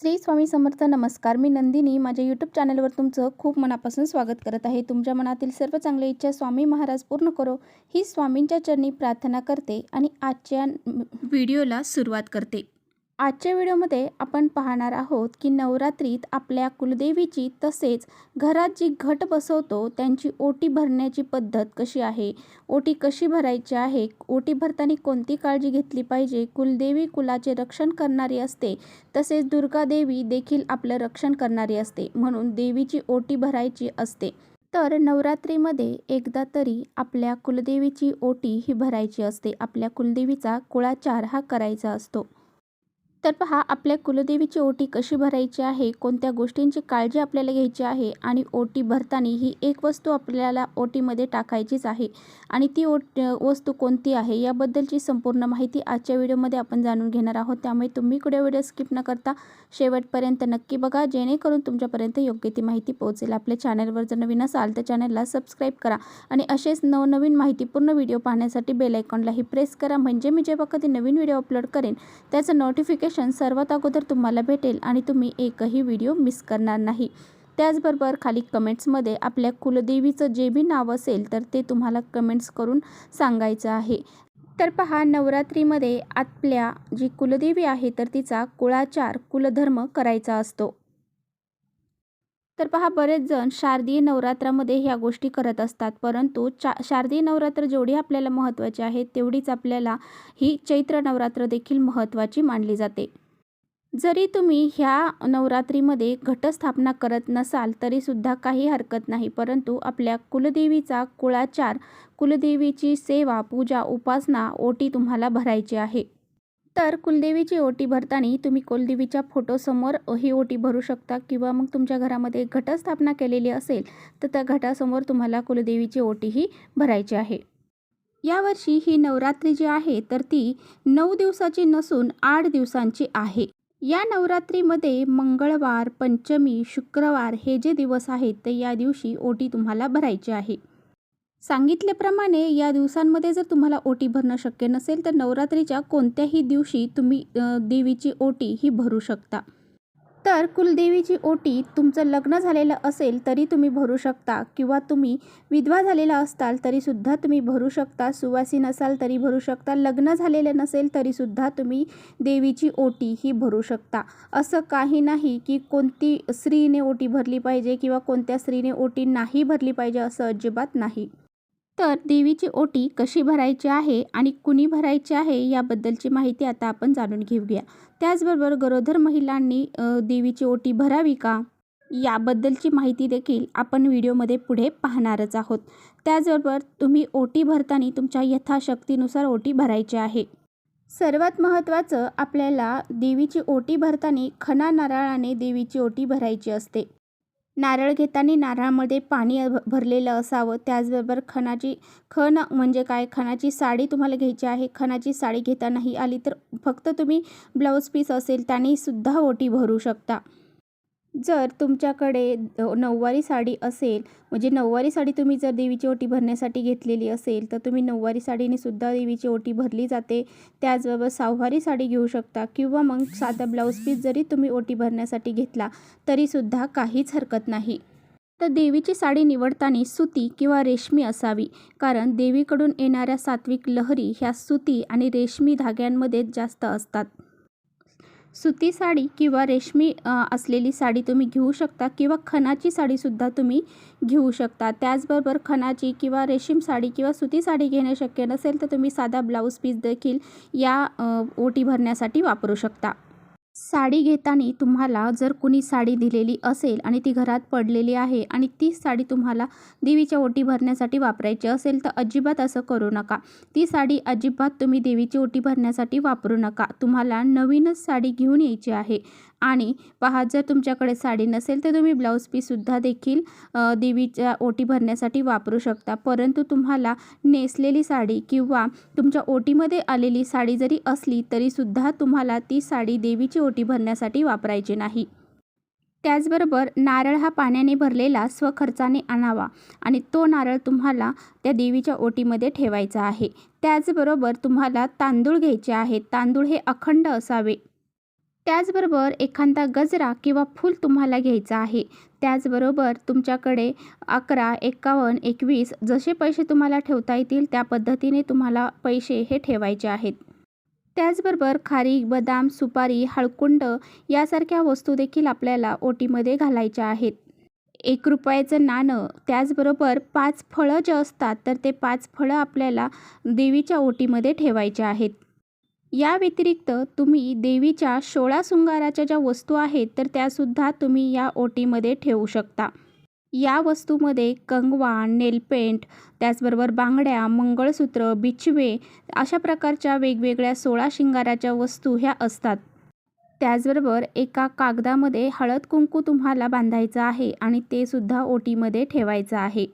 श्री स्वामी समर्थ नमस्कार. मी नंदिनी. माझ्या यूट्यूब चॅनलवर तुमचं खूप मनापासून स्वागत करत आहे. तुमच्या मनातील सर्व चांगल्या इच्छा स्वामी महाराज पूर्ण करो. ही स्वामींच्या चरणी प्रार्थना करते आणि आजच्या व्हिडिओला सुरुवात करते. आजच्या व्हिडिओमध्ये आपण पाहणार आहोत की नवरात्रीत आपल्या कुलदेवीची तसेच घरात जी घट बसवतो त्यांची ओटी भरण्याची पद्धत कशी आहे? ओटी कशी भरायची आहे? ओटी भरताना कोणती काळजी घेतली पाहिजे? कुलदेवी कुलाचे रक्षण करणारी असते तसेच दुर्गादेवी देखील आपलं रक्षण करणारी असते म्हणून देवीची ओटी भरायची असते. तर नवरात्रीमध्ये एकदा तरी आपल्या कुलदेवीची ओटी ही भरायची असते. आपल्या कुलदेवीचा कुळाचार हा करायचा असतो. तर पहा आपल्या कुलदेवीची ओटी कशी भरायची आहे कोणत्या गोष्टींची काळजी आपल्याला घ्यायची आहे आणि ओटी भरताना ही एक वस्तू आपल्याला ओटीमध्ये टाकायचीच आहे आणि ती ओट वस्तू कोणती आहे याबद्दलची संपूर्ण माहिती आजच्या व्हिडिओमध्ये आपण जाणून घेणार आहोत. त्यामुळे तुम्ही कुठे व्हिडिओ स्किप न करता शेवटपर्यंत नक्की बघा जेणेकरून तुमच्यापर्यंत योग्य ती माहिती पोहोचेल. आपल्या चॅनलवर जर नवीन असाल तर चॅनलला सबस्क्राईब करा आणि असेच नवनवीन माहितीपूर्ण व्हिडिओ पाहण्यासाठी बेलायकॉनलाही प्रेस करा. म्हणजे मी जेव्हा कधी नवीन व्हिडिओ अपलोड करेन त्याचं नोटिफिकेशन सर्वात अगोदर तुम्हाला भेटेल आणि तुम्ही एकही व्हिडिओ मिस करणार नाही. त्याचबरोबर खाली कमेंट्समध्ये आपल्या कुलदेवीचं जे बी नाव असेल तर ते तुम्हाला कमेंट्स करून सांगायचं आहे. तर पहा नवरात्रीमध्ये आपल्या जी कुलदेवी आहे तर तिचा कुळाचार कुलधर्म करायचा असतो. तर पहा बरेच जण शारदीय नवरात्रामध्ये ह्या गोष्टी करत असतात. परंतु चा शारदीय नवरात्र जेवढी आपल्याला महत्त्वाची आहे तेवढीच आपल्याला ही चैत्र नवरात्र देखील महत्त्वाची मानली जाते. जरी तुम्ही ह्या नवरात्रीमध्ये घटस्थापना करत नसाल तरीसुद्धा काही हरकत नाही. परंतु आपल्या कुलदेवीचा कुळाचार कुलदेवीची सेवा पूजा उपासना ओटी तुम्हाला भरायची आहे. तर कुलदेवीची ओटी भरताना तुम्ही कुलदेवीच्या फोटोसमोर ही ओटी भरू शकता किंवा मग तुमच्या घरामध्ये घटस्थापना केलेली असेल तर त्या घटासमोर तुम्हाला कुलदेवीची ओटीही भरायची आहे. यावर्षी ही नवरात्री जी आहे तर ती नऊ दिवसाची नसून आठ दिवसांची आहे. या नवरात्रीमध्ये मंगळवार पंचमी शुक्रवार हे जे दिवस आहेत तर या दिवशी ओटी तुम्हाला भरायची आहे. सांगितल्याप्रमाणे या दिवसांमध्ये जर तुम्हाला ओटी भरणं शक्य नसेल तर नवरात्रीच्या कोणत्याही दिवशी तुम्ही देवीची ओटी ही भरू शकता. तर कुलदेवीची ओटी तुमचं लग्न झालेलं असेल तरी तुम्ही भरू शकता. किंवा तुम्ही विधवा झालेला असताल तरीसुद्धा तुम्ही भरू शकता. सुवासी नसाल तरी भरू शकता. लग्न झालेलं नसेल तरीसुद्धा तुम्ही देवीची ओटी ही भरू शकता. असं काही नाही की कोणती स्त्रीने ओटी भरली पाहिजे किंवा कोणत्या स्त्रीने ओटी नाही भरली पाहिजे असं अजिबात नाही. तर देवीची ओटी कशी भरायची आहे आणि कुणी भरायची आहे याबद्दलची माहिती आता आपण जाणून घेऊया. त्याचबरोबर गरोदर महिलांनी देवीची ओटी भरावी का? याबद्दलची माहिती देखील आपण व्हिडिओमध्ये पुढे पाहणारच आहोत. त्याचबरोबर तुम्ही ओटी भरताना तुमच्या यथाशक्तीनुसार ओटी भरायची आहे. सर्वात महत्त्वाचं आपल्याला देवीची ओटी भरताना खना नारळाने देवीची ओटी भरायची असते. नारळ घेताना नारळामध्ये पाणी भरलेलं असावं. त्याचबरोबर खणाची खण म्हणजे काय? खणाची साडी तुम्हाला घ्यायची आहे. खणाची साडी घेतानाही आली तर फक्त तुम्ही ब्लाऊज पीस असेल त्यानेसुद्धा ओटी भरू शकता. जर तुमच्याकडे नऊवारी साडी असेल म्हणजे नऊवारी साडी तुम्ही जर देवीची ओटी भरण्यासाठी घेतलेली असेल तर तुम्ही नऊवारी साडीने सुद्धा देवीची ओटी भरली जाते. त्याचबरोबर सहावारी साडी घेऊ शकता किंवा मग साधा ब्लाऊज पीस जरी तुम्ही ओटी भरण्यासाठी घेतला तरीसुद्धा काहीच हरकत नाही. तर देवीची साडी निवडताना सुती किंवा रेशमी असावी कारण देवीकडून येणाऱ्या सात्विक लहरी ह्या सुती आणि रेशमी धाग्यांमध्येच जास्त असतात. सुती साडी किंवा रेशमी असलेली साडी तुम्ही घेऊ शकता किंवा खणाची साडीसुद्धा तुम्ही घेऊ शकता. त्याचबरोबर खणाची किंवा रेशीम साडी किंवा सुती साडी घेणे शक्य नसेल तर तुम्ही साधा ब्लाऊज पीस देखील या ओटी भरण्यासाठी वापरू शकता. साडी घेताना तुम्हाला जर कुणी साडी दिलेली असेल आणि ती घरात पडलेली आहे आणि ती साडी तुम्हाला देवीच्या ओटी भरण्यासाठी वापरायची असेल तर अजिबात असं करू नका. ती साडी अजिबात तुम्ही देवीची ओटी भरण्यासाठी वापरू नका. तुम्हाला नवीनच साडी घेऊन यायची आहे. आणि पहा जर तुमच्याकडे साडी नसेल तर तुम्ही ब्लाऊज पीससुद्धा देखील देवीच्या ओटी भरण्यासाठी वापरू शकता. परंतु तुम्हाला नेसलेली साडी किंवा तुमच्या ओटीमध्ये आलेली साडी जरी असली तरीसुद्धा तुम्हाला ती साडी देवीची ओटी भरण्यासाठी वापरायची नाही. त्याचबरोबर नारळ हा पाण्याने भरलेला स्वखर्चाने आणावा आणि तो नारळ तुम्हाला त्या देवीच्या ओटीमध्ये ठेवायचा आहे. त्याचबरोबर तुम्हाला तांदूळ घ्यायचे आहेत तांदूळ हे अखंड असावे. त्याचबरोबर एखादा गजरा किंवा फूल तुम्हाला घ्यायचा आहे. त्याचबरोबर तुमच्याकडे अकरा एकावन्न एकवीस जसे पैसे तुम्हाला ठेवता येतील त्या पद्धतीने तुम्हाला पैसे हे ठेवायचे आहेत. त्याचबरोबर खारीक बदाम सुपारी हळकुंड यासारख्या वस्तू देखील आपल्याला ओटीमध्ये घालायच्या आहेत. एक रुपयाचं नाणं त्याचबरोबर पाच फळं जे असतात तर ते पाच फळं आपल्याला देवीच्या ओटीमध्ये ठेवायचे आहेत. या व्यतिरिक्त तुम्ही देवीच्या सोळा शृंगाराच्या ज्या वस्तू आहेत तर त्यासुद्धा तुम्ही या ओटीमध्ये ठेवू शकता. या वस्तूमध्ये कंगवा नेलपेंट त्याचबरोबर बांगड्या मंगळसूत्र बिछवे अशा प्रकारच्या वेगवेगळ्या सोळा शिंगाराच्या वस्तू ह्या असतात. त्याचबरोबर एका कागदामध्ये हळद कुंकू तुम्हाला बांधायचं आहे आणि ते सुद्धा ओटीमध्ये ठेवायचं आहे.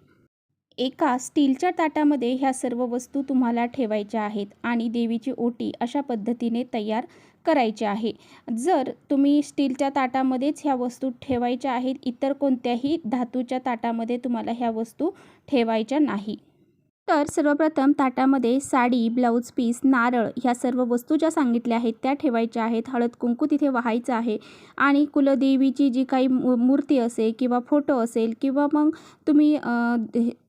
एका स्टीलच्या ताटामध्ये ह्या सर्व वस्तू तुम्हाला ठेवायच्या आहेत आणि देवीची ओटी अशा पद्धतीने तयार करायचे आहे. जर तुम्ही स्टीलच्या ताटामध्येच ह्या वस्तू ठेवायच्या आहेत इतर कोणत्याही धातूच्या ताटामध्ये तुम्हाला ह्या वस्तू ठेवायच्या नाही. तर सर्वप्रथम ताटामध्ये साडी ब्लाऊज पीस नारळ ह्या सर्व वस्तू ज्या सांगितल्या आहेत त्या ठेवायच्या आहेत. हळद कुंकू तिथे वाहायचं आहे. आणि कुलदेवीची जी काही मू मूर्ती असेल किंवा फोटो असेल किंवा मग तुम्ही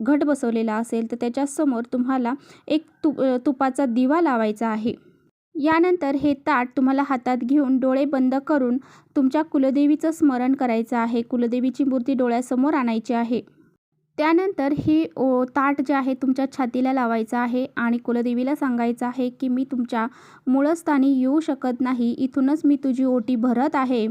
घट बसवलेला असेल तर त्याच्यासमोर तुम्हाला एक तु तुपाचा दिवा लावायचा आहे. यानंतर हे ताट तुम्हाला हातात घेऊन डोळे बंद करून तुमच्या कुलदेवीचं स्मरण करायचं आहे. कुलदेवीची मूर्ती डोळ्यासमोर आणायची आहे. त्यानंतर ही ओ ताट जे आहे तुमच्या छातीला लावायचं आहे आणि कुलदेवीला सांगायचं आहे की मी तुमच्या मूळस्थानी येऊ शकत नाही इथूनच मी तुझी ओटी भरत आहे.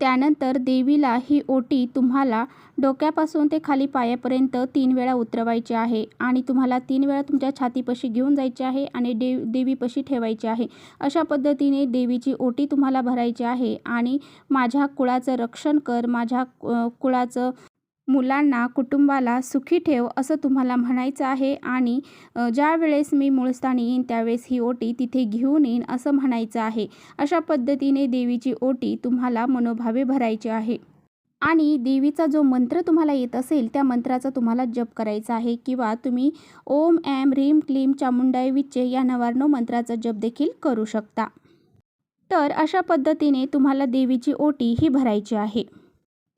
त्यानंतर देवीला ही ओटी तुम्हाला डोक्यापासून ते खाली पायापर्यंत तीन वेळा उतरवायची आहे आणि तुम्हाला तीन वेळा तुमच्या छातीपाशी घेऊन जायचे आहे आणि देव देवीपाशी ठेवायची आहे. अशा पद्धतीने देवीची ओटी तुम्हाला भरायची आहे आणि माझ्या कुळाचं रक्षण कर माझ्या कुळाचं मुलांना कुटुंबाला सुखी ठेव असं तुम्हाला म्हणायचं आहे आणि ज्या वेळेस मी मूळस्थानी येईन त्यावेळेस ही ओटी तिथे घेऊन येईन असं म्हणायचं आहे. अशा पद्धतीने देवीची ओटी तुम्हाला मनोभावे भरायची आहे. आणि देवीचा जो मंत्र तुम्हाला येत असेल त्या मंत्राचा तुम्हाला जप करायचा आहे किंवा तुम्ही ओम ॲम रीम क्लीम चामुंडाई विच्चे या नवार्णव मंत्राचा जप देखील करू शकता. तर अशा पद्धतीने तुम्हाला देवीची ओटी ही भरायची आहे.